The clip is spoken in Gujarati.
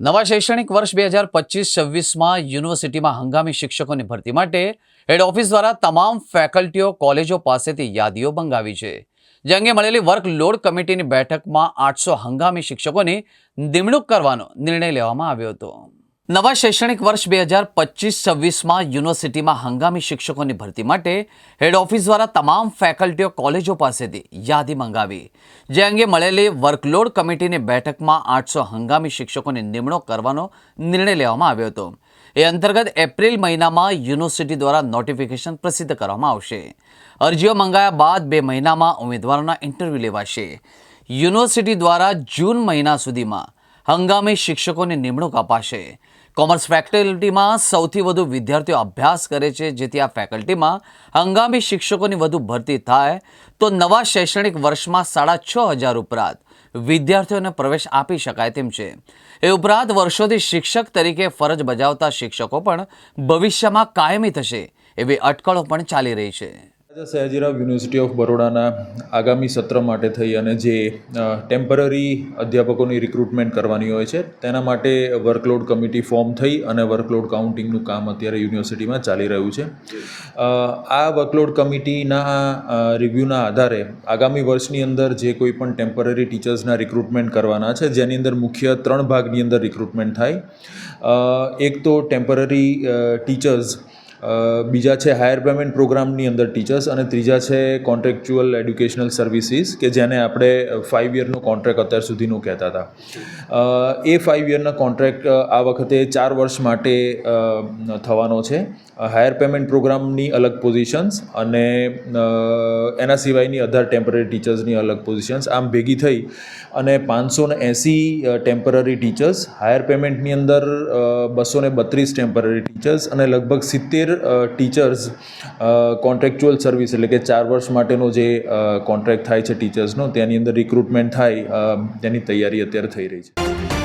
નવા શૈક્ષણિક વર્ષ બે હજાર પચીસ છવ્વીસમાં યુનિવર્સિટીમાં હંગામી શિક્ષકોની ભરતી માટે હેડ ઓફિસ દ્વારા તમામ ફેકલ્ટીઓ કોલેજો પાસેથી યાદીઓ મંગાવી છે. જે અંગે મળેલી વર્કલોડ કમિટીની બેઠકમાં આઠસો હંગામી શિક્ષકોની નિમણૂક કરવાનો નિર્ણય લેવામાં આવ્યો હતો. નવા શૈક્ષણિક વર્ષ બે હજાર પચીસ છવ્વીસમાં યુનિવર્સિટીમાં હંગામી શિક્ષકોની ભરતી માટે હેડ ઓફિસ દ્વારા તમામ ફેકલ્ટીઓ કોલેજો પાસેથી યાદી મંગાવી. જે અંગે મળેલી વર્કલોડ કમિટીની બેઠકમાં આઠસો હંગામી શિક્ષકોની નિમણૂક કરવાનો નિર્ણય લેવામાં આવ્યો હતો. એ અંતર્ગત એપ્રિલ મહિનામાં યુનિવર્સિટી દ્વારા નોટિફિકેશન પ્રસિદ્ધ કરવામાં આવશે. અરજીઓ મંગાયા બાદ બે મહિનામાં ઉમેદવારોના ઇન્ટરવ્યૂ લેવાશે. યુનિવર્સિટી દ્વારા જૂન મહિના સુધીમાં હંગામી શિક્ષકોની નિમણૂક અપાશે. કોમર્સ ફેકલ્ટીમાં સૌથી વધુ વિદ્યાર્થીઓ અભ્યાસ કરે છે, જેથી આ ફેકલ્ટીમાં હંગામી શિક્ષકોની વધુ ભરતી થાય, તો નવા શૈક્ષણિક વર્ષમાં સાડા છ હજાર ઉપરાંત વિદ્યાર્થીઓને પ્રવેશ આપી શકાય તેમ છે. એ ઉપરાંત વર્ષોથી શિક્ષક તરીકે ફરજ બજાવતા શિક્ષકો પણ ભવિષ્યમાં કાયમી થશે, એવી અટકળો પણ ચાલી રહી છે. સયાજીરાવ યુનિવર્સિટી ઓફ બરોડાના આગામી સત્ર માટે થઈ અને જે ટેમ્પરરી અધ્યાપકોની રિક્રુટમેન્ટ કરવાની હોય છે, તેના માટે વર્કલોડ કમિટી ફોર્મ થઈ અને વર્કલોડ કાઉન્ટિંગનું કામ અત્યારે યુનિવર્સિટીમાં ચાલી રહ્યું છે. આ વર્કલોડ કમિટીના રિવ્યૂના આધારે આગામી વર્ષની અંદર જે કોઈ પણ ટેમ્પરરી ટીચર્સના રિક્રુટમેન્ટ કરવાના છે, જેની અંદર મુખ્ય ત્રણ ભાગની અંદર રિક્રુટમેન્ટ થાય. એક તો ટેમ્પરરી ટીચર્સ બીજા છે હાયર પેમેન્ટ પ્રોગ્રામની અંદર ટીચર્સ અને ત્રીજા છે કોન્ટ્રેક્ચ્યુઅલ એડ્યુકેશનલ સર્વિસીસ કે જેને આપણે ફાઇવ યરનો કોન્ટ્રાક્ટ અત્યાર સુધીનું કહેતા હતા. એ ફાઇવ યરના કોન્ટ્રાક્ટ આ વખતે ચાર વર્ષ માટે થવાનો છે. હાયર પેમેન્ટ પ્રોગ્રામની અલગ પોઝિશન્સ અને એના સિવાયની અધર ટેમ્પરરી ટીચર્સની અલગ પોઝિશન્સ આમ ભેગી થઈ અને પાંચસો ને એંસી ટેમ્પરરી ટીચર્સ હાયર પેમેન્ટની અંદર બસો ને બત્રીસ ટેમ્પરરી ટીચર્સ અને લગભગ સિત્તેર ટીચર્સ કોન્ટ્રાક્ચ્યુઅલ સર્વિસ એટલે કે ચાર વર્ષ માટેનો જે કોન્ટ્રાક્ટ થાય છે ટીચર્સનો તેની અંદર રિક્રુટમેન્ટ થાય તેની તૈયારી અત્યારે થઈ રહી છે.